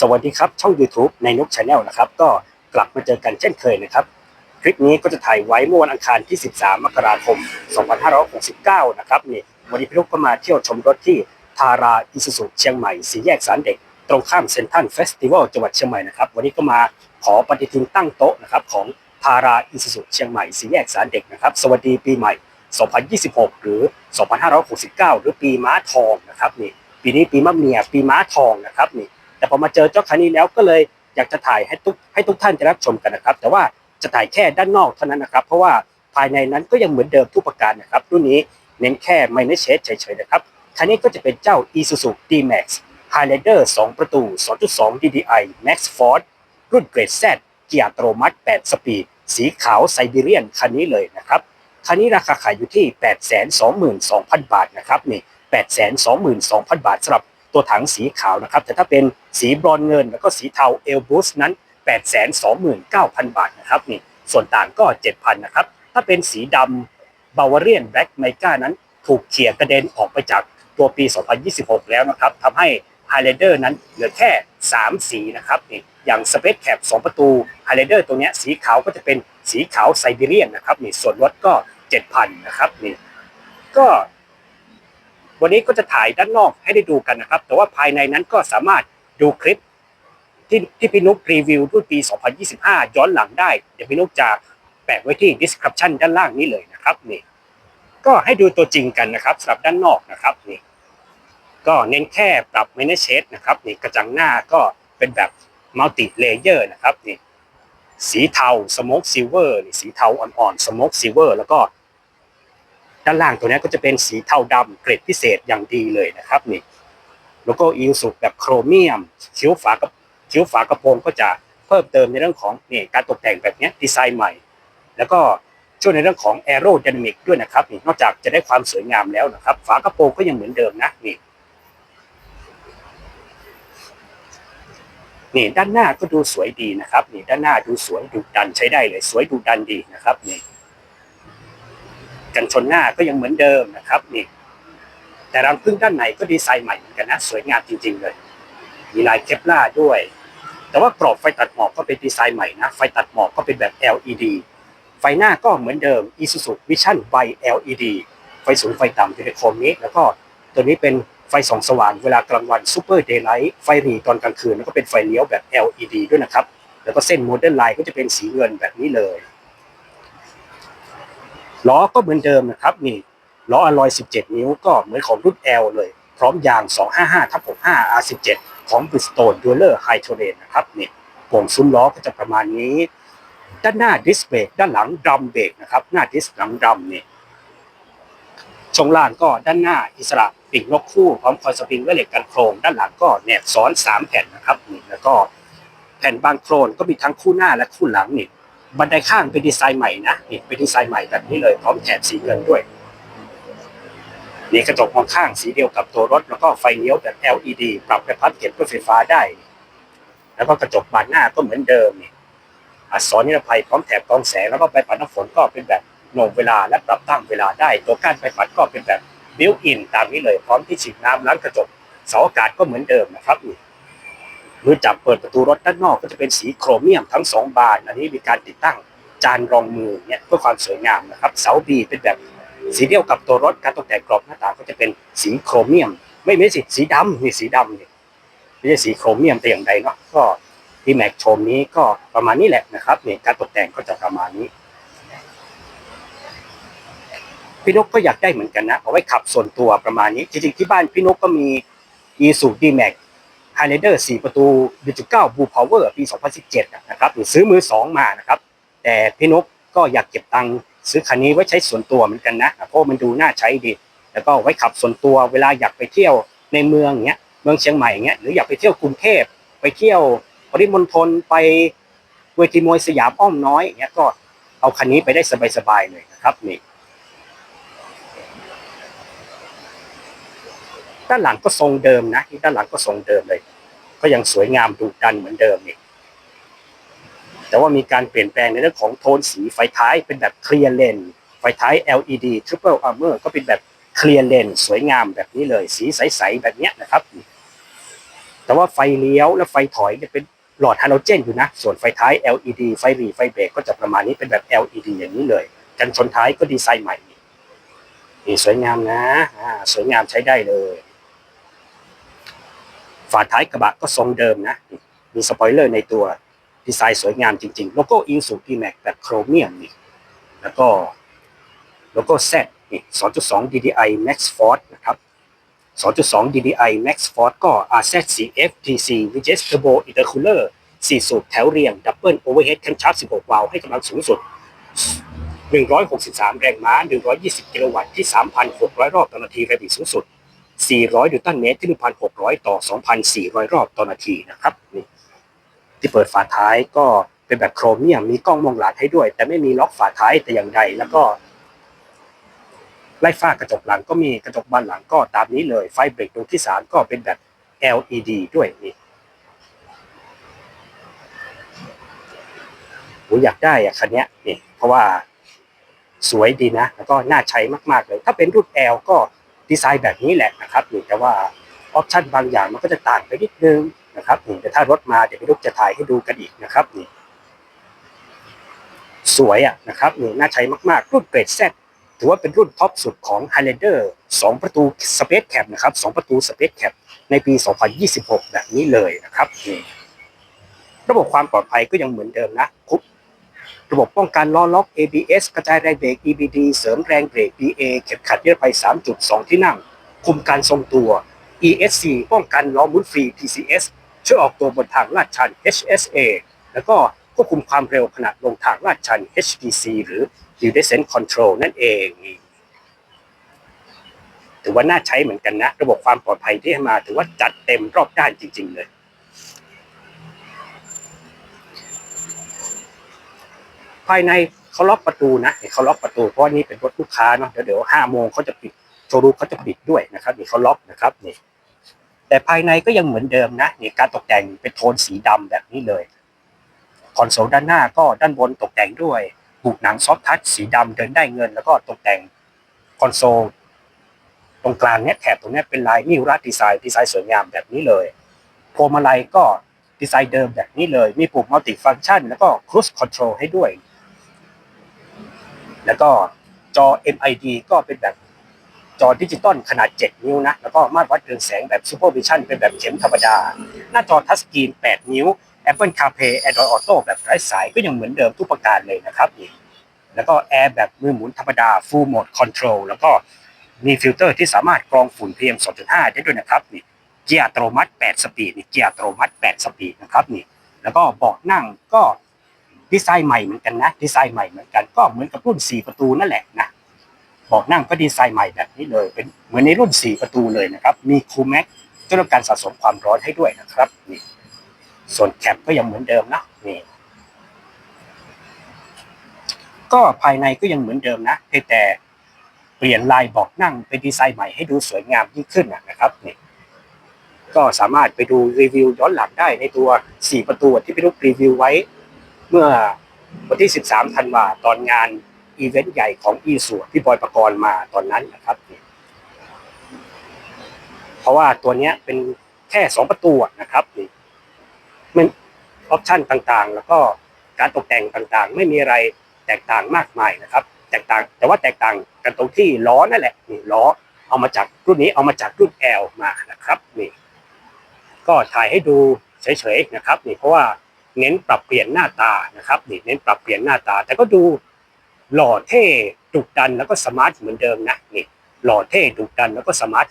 สวัสดีครับ ช่อง YouTube ในนกชาแนลนะครับ ก็กลับมาเจอกันเช่นเคยนะครับ คลิปนี้ก็จะถ่ายไว้เมื่อวันอังคารที่ 13 มกราคม 2569 นะครับนี่วันนี้พี่นุกก็มาเที่ยวชมรถที่ทาราอิสุสุเชียงใหม่สีแยกสารเด็ก ตรงข้ามเซ็นทรัลเฟสติวัลจังหวัดเชียงใหม่นะครับ วันนี้ก็มาขอปฏิทินตั้งโต๊ะนะครับของทาราอิสุสุเชียงใหม่สีแยกสารเด็กนะครับ สวัสดีปีใหม่ 2026 หรือ 2569 หรือปีม้าทองนะครับนี่ปีนี้ปีมะเมียปีม้าทองนะครับนี่ แต่พอมาเจอเจ้าคันนี้แล้วก็เลยอยากจะถ่ายให้ทุกให้ทุกท่านได้รับชมกันนะครับ แต่ว่าจะถ่ายแค่ด้านนอกเท่านั้นนะครับ เพราะว่าภายในนั้นก็ยังเหมือนเดิมทุกประการนะครับ รุ่นนี้เน้นแค่ไมเนเชดเฉยๆนะครับคันนี้ก็จะเป็นเจ้า Isuzu D-Max Highlander 2 ประตู 2.2 DDI Max Force รุ่นเกรด Z เกียร์อัตโนมัติ8สปีดสีขาวไซบีเรียนคันนี้เลยนะครับ คันนี้ราคาขายอยู่ที่ 822,000 บาทนะครับนี่ 822,000 บาทสำหรับ ตัวถังสีขาวนะครับ แต่ถ้าเป็นสีบรอนเงิน แล้วก็สีเทาเอลบูสนั้น 829,000 บาทนะครับนี่ส่วนต่างก็ 7,000นะครับ ถ้าเป็นสีดำบาวาเรียนแบล็กไมกานั้น ถูกเขี่ยกระเด็นออกไปจากตัวปี 2026 แล้วนะครับทำให้ Highlander นั้นเหลือแค่ 3 สีนะครับนี่อย่าง Space Cap 2ประตู Highlander ตัวเนี้ยสีขาวก็จะเป็นสีขาวไซบีเรียนนะครับนี่ส่วนลดก็ 7,000นะครับนี่ก็ วันนี้ก็จะถ่ายด้านนอกให้ได้ดูกันนะครับ แต่ว่าภายในนั้นก็สามารถดูคลิปที่ที่พี่นุ๊กรีวิวรุ่นปี 2025 ย้อนหลังได้ เดี๋ยวพี่นุ๊กจะแปะไว้ที่ description ด้านล่างนี้เลยนะครับนี่ก็ให้ดูตัวจริงกันนะครับสำหรับด้านนอกนะครับนี่ก็เน้นแค่ปรับเมนเชดนะครับนี่กระจังหน้าก็เป็นแบบมัลติเลเยอร์นะครับนี่สีเทาสโมกซิลเวอร์นี่สีเทาอ่อนๆสโมกซิลเวอร์แล้วก็ ด้านล่างตัวนี้ก็จะเป็นสีเทาดำเกรดพิเศษอย่างดีเลยนะครับนี่แล้วก็อิลสุแบบโครเมียมคิ้วฝากระคิ้วฝากระโปรงก็จะเพิ่มเติมในเรื่องของนี่การตกแต่งแบบนี้ดีไซน์ใหม่ แล้วก็ช่วยในเรื่องของแอโร d y นามิกด้วยนะครับนี่นอกจากจะได้ความสวยงามแล้วนะครับ ฝากระโปรงก็ยังเหมือนเดิมนะนี่นี่ด้านหน้าก็ดูสวยดีนะครับนี่ด้านหน้าดูสวยดุดันใช้ได้เลย สวยดุดันดีนะครับนี่ กันชนหน้าก็ยังเหมือนเดิมนะครับนี่แต่รังพึ่งด้านในก็ดีไซน์ใหม่เหมือนกันนะสวยงามจริง ๆ เลย มีลายเคปลาร์ด้วย แต่ว่ากรอบไฟตัดหมอกก็เป็นดีไซน์ใหม่นะไฟตัดหมอกก็เป็นแบบ LED ไฟหน้าก็เหมือนเดิม Isuzu Vision by LED ไฟสูงไฟต่ำอยู่ในโคมนี้ แล้วก็ตัวนี้เป็นไฟส่องสว่างเวลากลางวัน Super Daylight ไฟหรีตอนกลางคืนแล้วก็เป็นไฟเลี้ยวแบบ LED ด้วยนะครับ แล้วก็เส้นโมเดิร์นไลน์ก็จะเป็นสีเงินแบบนี้เลย ล้อก็เหมือนเดิมนะครับนี่ล้ออลลอย 17 นิ้วก็เหมือนของรุ่น L เลย พร้อมยาง 255ทับ65 R17 ของ Bridgestone Dueler High Terrain นะครับนี่โป่งซุ้มล้อก็จะประมาณนี้ ด้านหน้าดิสเบรกด้านหลังดรัมเบรกนะครับ หน้าดิสหลังดรัมนี่ช่วงล่างก็ด้านหน้าอิสระปีกนกคู่พร้อมคอยสปริงและเหล็กกันโครง ด้านหลังก็แนบซ้อน 3 แผ่นนะครับนี่แล้วก็แผ่นบางโครนก็มีทั้งคู่หน้าและคู่หลังนี่ บันไดข้างเป็นดีไซน์ใหม่นะนี่เป็นดีไซน์ใหม่แบบนี้เลยพร้อมแถบสีเงินด้วยนี่กระจกมองข้างสีเดียวกับตัวรถ แล้วก็ไฟเลี้ยวแบบ LED ปรับไปพัดเก็บด้วยไฟฟ้าได้ แล้วก็กระจกบานหน้าก็เหมือนเดิมนี่อักษรนิรภัยพร้อมแถบกรองแสงแล้วก็ไปปัดน้ำฝนก็เป็นแบบหน่งเวลาและปรับตั้งเวลาได้ ตัวก้านไปปัดก็เป็นแบบบิวอินตามนี้เลยพร้อมที่ฉีดน้ำล้างกระจกเสาอากาศก็เหมือนเดิมนะครับ นี่มือจับเปิดประตูรถด้านนอกก็จะเป็นสีโครเมียมทั้งสองบานอันนี้มีการติดตั้งจานรองมือเนี่ยเพื่อความสวยงามนะครับ เสาบีเป็นแบบสีเดียวกับตัวรถการตกแต่งกรอบหน้าต่างก็จะเป็นสีโครเมียม ไม่ไม่สิสีดำนี่สีดำนี่ไม่ใช่สีโครเมียมแต่อย่างใดเนาะก็ที่แม็กโชมนี้ก็ประมาณนี้แหละนะครับเนี่ยการตกแต่งก็จะประมาณนี้พี่นกก็อยากได้เหมือนกันนะเอาไว้ขับส่วนตัวประมาณนี้ จริงๆที่บ้านพี่นกก็มี e s u d m a x Highlander 4 ประตู 1.9 Blue Power ปี 2017 นะครับหรือซื้อมือ 2 มานะครับ แต่พี่นกก็อยากเก็บตังค์ซื้อคันนี้ไว้ใช้ส่วนตัวเหมือนกันนะเพราะมันดูน่าใช้ดี แล้วก็ไว้ขับส่วนตัวเวลาอยากไปเที่ยวในเมืองเงี้ยเมืองเชียงใหม่เงี้ยหรืออยากไปเที่ยวกรุงเทพไปเที่ยวปริมณฑลไปเวทีมวยสยามอ้อมน้อยเงี้ยก็เอาคันนี้ไปได้สบายๆเลยนะครับนี่ ด้านหลังก็ทรงเดิมนะที่ด้านหลังก็ทรงเดิมเลย ก็ยังสวยงามดุดันเหมือนเดิมนี่แต่ว่ามีการเปลี่ยนแปลงในเรื่องของโทนสีไฟท้ายเป็นแบบเคลียร์เลนไฟท้าย LED Triple Armor ก็เป็นแบบเคลียร์เลนสวยงามแบบนี้เลย สีใสๆแบบเนี้ยนะครับ แต่ว่าไฟเลี้ยวและไฟถอยจะเป็นหลอดฮาโลเจนอยู่นะ ส่วนไฟท้าย LED ไฟหรีไฟเบรกก็จะประมาณนี้เป็นแบบ LED อย่างนี้เลย กันชนท้ายก็ดีไซน์ใหม่นี่สวยงามนะ อ่า สวยงามใช้ได้เลย ฝาท้ายกระบะก็ทรงเดิมนะ มีสปอยเลอร์ในตัวดีไซน์สวยงามจริงๆ โลโก้อินสูดีแม็กแบบโครเมียมนี่แล้วก็โลโก้ Z นี่2.2 DDI Max Force นะครับ 2.2 DDI Max Force ก็ RZ4F TC VGS Turbo Intercooler 4 สูบแถวเรียง Double Overhead Camshaft 16 วาล์วให้กำลังสูงสุด 163 แรงม้า 120 กิโลวัตต์ที่ 3,600 รอบต่อนาทีแรงบิดสูงสุด 400 นิวตันเมตรที่1,600 ต่อ 2,400 รอบต่อนาทีนะครับนี่ที่เปิดฝาท้ายก็เป็นแบบโครเมียมมีกล้องมองหลังให้ด้วย แต่ไม่มีล็อกฝาท้ายแต่อย่างใดแล้วก็ ไล่ฝ้ากระจกหลังก็มีกระจกบานหลังก็ตามนี้เลย ไฟเบรกดวงที่ 3 ก็เป็นแบบ LED ด้วยนี่ผมอยากได้อะคันเนี้ยนี่เพราะว่าสวยดีนะ แล้วก็น่าใช้มาก ๆ เลย ถ้าเป็นรุ่น L ก็ ดีไซน์แบบนี้แหละนะครับแต่ว่าออปชันบางอย่างมันก็จะต่างไปนิดนึงนะครับแต่ถ้ารถมาเดี๋ยวพี่ลูกจะถ่ายให้ดูกันอีกนะครับนี่สวยอะนะครับนี่น่าใช้มากๆ รุ่นเกรด Z ถือว่าเป็นรุ่นท็อปสุดของ Highlander 2 ประตู Space Cab นะครับ 2 ประตู Space Cab ในปี 2026 แบบนี้เลยนะครับนี่ระบบความปลอดภัยก็ยังเหมือนเดิมนะคุบ ระบบป้องกันล้อล็อก ABS กระจายแรงเบรก EBD เสริมแรงเบรก BA เข็มขัดนิรภัย 3.2 ที่นั่ง คุมการทรงตัว ESC ป้องกันล้อหมุนฟรี TCS ช่วยออกตัวบนทางลาดชัน HSA แล้วก็ควบคุมความเร็วขณะลงทางลาดชัน HPC หรือ Hill Descent Control นั่นเองถือว่าน่าใช้เหมือนกันนะ ระบบความปลอดภัยที่ให้มาถือว่าจัดเต็มรอบด้านจริง ๆ เลย ภายในเขาล็อกประตูนะเขาล็อกประตูเพราะนี่เป็นรถลูกค้าเนาะเดี๋ยวเดี๋ยวห้าโมงเขาจะปิดโชว์รูมเขาจะปิดด้วยนะครับนี่เขาล็อกนะครับนี่แต่ภายในก็ยังเหมือนเดิมนะนี่การตกแต่งเป็นโทนสีดำแบบนี้เลยคอนโซลด้านหน้าก็ด้านบนตกแต่งด้วยบุกหนังซอฟทัชสีดำเดินได้เงิน แล้วก็ตกแต่งคอนโซลตรงกลางเนี้ยแถบตรงเนี้ยเป็นลายนิวราดีไซน์ดีไซน์สวยงามแบบนี้เลยพวงมาลัยก็ดีไซน์เดิมแบบนี้เลย มีปุ่มมัลติฟัง c t ชันแล้วก็ครู i คอนโทรลให้ด้วย แล้วก็จอ MID ก็เป็นแบบจอดิจิตอลขนาด 7 นิ้วนะ แล้วก็มาตรวัดเรืองแสงแบบ Super Vision เป็นแบบเข็มธรรมดา หน้าจอทัชสกรีน 8 นิ้ว Apple CarPlay Android Auto แบบไร้สายก็ยังเหมือนเดิมทุกประการเลยนะครับนี่แล้วก็แอร์แบบมือหมุนธรรมดา Full Mode Control แล้วก็มีฟิลเตอร์ที่สามารถกรองฝุ่น PM 2.5 ได้ด้วยนะครับนี่เกียร์อัตโนมัติ 8 สปีดนี่เกียร์อัตโนมัติ 8 สปีดนะครับนี่แล้วก็เบาะนั่งก็ ดีไซน์ใหม่เหมือนกันนะดีไซน์ใหม่เหมือนกันก็เหมือนกับรุ่น 4 ประตูนั่นแหละนะเบาะนั่งก็ดีไซน์ใหม่แบบนี้เลยเป็นเหมือนในรุ่น 4 ประตูเลยนะครับ มีคูแม็กช่วยลดการสะสมความร้อนให้ด้วยนะครับนี่ส่วนแคปก็ยังเหมือนเดิมนะนี่ก็ภายในก็ยังเหมือนเดิมนะเพียงแต่เปลี่ยนลายเบอกนั่งเป็นดีไซน์ใหม่ให้ดูสวยงามยิ่งขึ้นนะครับนี่ก็สามารถไปดูรีวิวย้อนหลังได้ในตัว 4 ประตูที่พี่ลูกรีวิวไว้ เมื่อวันที่ 13ธันวาตอนงานอีเวนต์ใหญ่ของอีสูที่บอยประกรณ์มาตอนนั้นนะครับนี่เพราะว่าตัวเนี้ยเป็นแค่2ประตูนะครับนี่มันออปชันต่างๆ แล้วก็การตกแต่งต่างๆ ไม่มีอะไรแตกต่างมากมายนะครับ แตกต่างแต่ว่าแตกต่างกันตรงที่ล้อนั่นแหละนี่ล้อเอามาจากรุ่นนี้เอามาจากรุ่น L มานะครับนี่ก็ถ่ายให้ดูเฉยๆนะครับนี่เพราะว่า เน้นปรับเปลี่ยนหน้าตานะครับนี่เน้นปรับเปลี่ยนหน้าตา แต่ก็ดูหล่อเท่ดุดันแล้วก็สมาร์ทเหมือนเดิมนะนี่หล่อเท่ดุดันแล้วก็สมาร์ท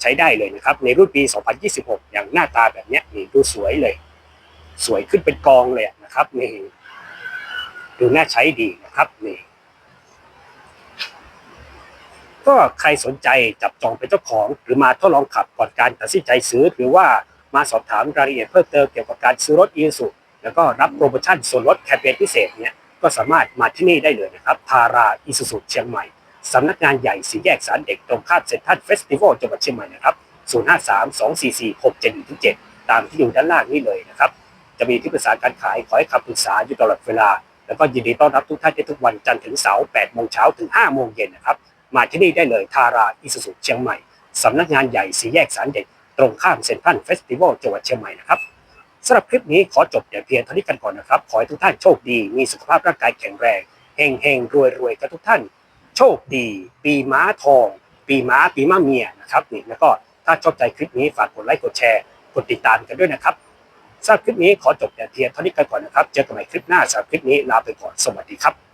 ใช้ได้เลยนะครับ ในรุ่นปี 2026 อย่างหน้าตาแบบนี้นี่ดูสวยเลย สวยขึ้นเป็นกองเลยนะครับนี่ดูน่าใช้ดีนะครับนี่ก็ใครสนใจจับจองเป็นเจ้าของ หรือมาทดลองขับก่อนการตัดสินใจซื้อ หรือว่ามาสอบถามรายละเอียดเพิ่มเติมเกี่ยวกับการซื้อรถอีซู แล้วก็รับโปรโมชั่นส่วนลดแคมเปญพิเศษเนี้ยก็สามารถมาที่นี่ได้เลยนะครับทาราอีซูซูเชียงใหม่สำนักงานใหญ่สีแยกสารเด็กตรงข้ามเซ็นทรัลเฟสติวัลจังหวัดเชียงใหม่นะครับ 053-244-6717 ตามที่อยู่ด้านล่างนี้เลยนะครับ จะมีที่ปรึกษาการขายขอให้คำปรึกษาอยู่ตลอดเวลา แล้วก็ยินดีต้อนรับทุกท่านในทุกวันจันทร์ถึงเสาร์8โมงเช้าถึง 5 โมงเย็นนะครับ มาที่นี่ได้เลยทาราอิสุสุเชียงใหม่สำนักงานใหญ่สีแยกสารเด็กตรงข้ามเซ็นทรัลเฟสติวัลจังหวัดเชียงใหม่นะครับ สำหรับคลิปนี้ขอจบแต่เพียงเท่านี้กันก่อนนะครับ ขอให้ทุกท่านโชคดี มีสุขภาพร่างกายแข็งแรงเฮงเฮงรวยรวยกันทุกท่าน โชคดี ปีม้าทอง ปีม้าปีม้าเมียนะครับนี่แล้วก็ถ้าชอบใจคลิปนี้ฝากกดไลค์กดแชร์กดติดตามกันด้วยนะครับสำหรับคลิปนี้ขอจบแต่เพียงเท่านี้กันก่อนนะครับ เจอกันใหม่คลิปหน้าสำหรับคลิปนี้ลาไปก่อนสวัสดีครับ